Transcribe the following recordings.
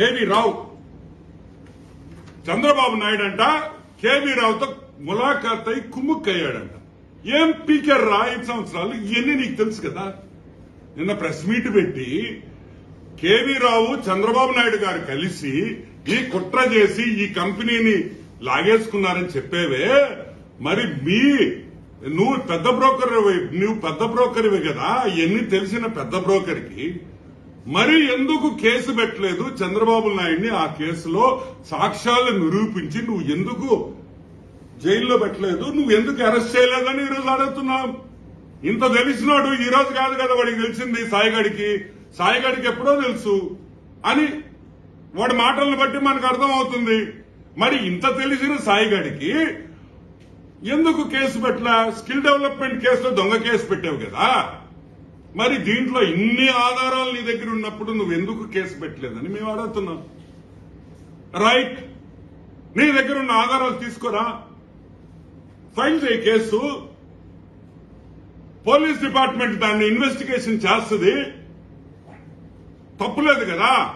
KV Rao. Chandrababu Naidu అంట KV రావుతో ములాఖాత్ అయి కుమ్ముక్కయ్యాడంట. ఏం పీకర్ రా ఐదు సంవత్సరాలు ఇవన్నీ నీకు తెలుసు కదా. నిన్న ప్రెస్ మీట్ పెట్టి కేవీ రావు చంద్రబాబు నాయుడు గారు కలిసి ఈ కుట్ర చేసి ఈ కంపెనీని లాగేసుకున్నారని చెప్పేవే. మరి మీ నువ్వు పెద్ద బ్రోకర్ నువ్వు పెద్ద బ్రోకర్వి కదా. ఇవన్నీ తెలిసిన పెద్ద బ్రోకర్కి మరి ఎందుకు కేసు పెట్టలేదు చంద్రబాబు నాయుడిని ఆ కేసులో సాక్ష్యాలు నిరూపించి నువ్వు ఎందుకు జైల్లో పెట్టలేదు? నువ్వు ఎందుకు అరెస్ట్ చేయలేదని ఈరోజు అడుగుతున్నాం. ఇంత తెలిసినాడు ఈ రోజు కాదు కదా వాడికి తెలిసింది సాయిగడికి. సాయిగడికి ఎప్పుడో తెలుసు. అని వాడి మాటలను బట్టి మనకు అర్థం అవుతుంది మరి ఇంత తెలిసిన సాయిగడికి ఎందుకు కేసు పెట్టలా? స్కిల్ డెవలప్మెంట్ కేసులో దొంగ కేసు పెట్టావు కదా. మరి దీంట్లో ఇన్ని ఆధారాలు నీ దగ్గర ఉన్నప్పుడు నువ్వు ఎందుకు కేసు పెట్టలేదని మేము అడుగుతున్నాం. రైట్ నీ దగ్గర ఉన్న ఆధారాలు తీసుకోరా. ఫైల్ చేయి కేసు. పోలీస్ డిపార్ట్మెంట్ దాన్ని ఇన్వెస్టిగేషన్ చేస్తుంది. తప్పులేదు కదా.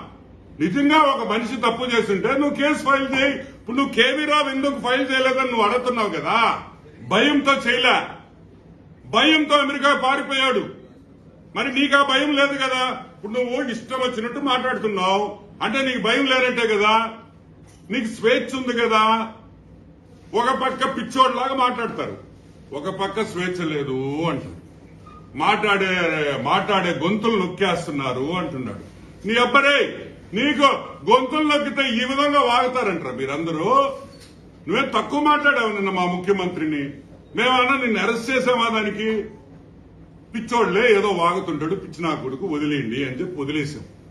నిజంగా ఒక మనిషి తప్పు చేస్తుంటే నువ్వు కేసు ఫైల్ చేయి. ఇప్పుడు నువ్వు కేవీ రావు ఎందుకు ఫైల్ చేయలేదని నువ్వు అడుగుతున్నావు కదా. భయంతో చేయలే. భయంతో అమెరికా పారిపోయాడు. మరి నీకు ఆ భయం లేదు కదా? ఇప్పుడు నువ్వు ఇష్టం వచ్చినట్టు మాట్లాడుతున్నావు. అంటే నీకు భయం లేనట్టే కదా? నీకు స్వేచ్ఛ ఉంది కదా? ఒక పక్క పిచ్చోడ్లాగా మాట్లాడతారు. ఒక పక్క స్వేచ్ఛ లేదు అంటారు మాట్లాడే మాట్లాడే గొంతులు నొక్కేస్తున్నారు అంటున్నాడు. నీ అబ్బరే నీకు గొంతులు నొక్కితే ఈ విధంగా వాగుతారంటారా మీరందరూ. నువ్వేం తక్కువ మాట్లాడావు నిన్న మా ముఖ్యమంత్రిని. మేమన్నా నిన్ను అరెస్ట్ చేసామా దానికి? పిచ్చోళ్ళే ఏదో వాగుతుంటాడు పిచ్చి నా కొడుకు వదిలేయండి అని చెప్పి వదిలేశాం.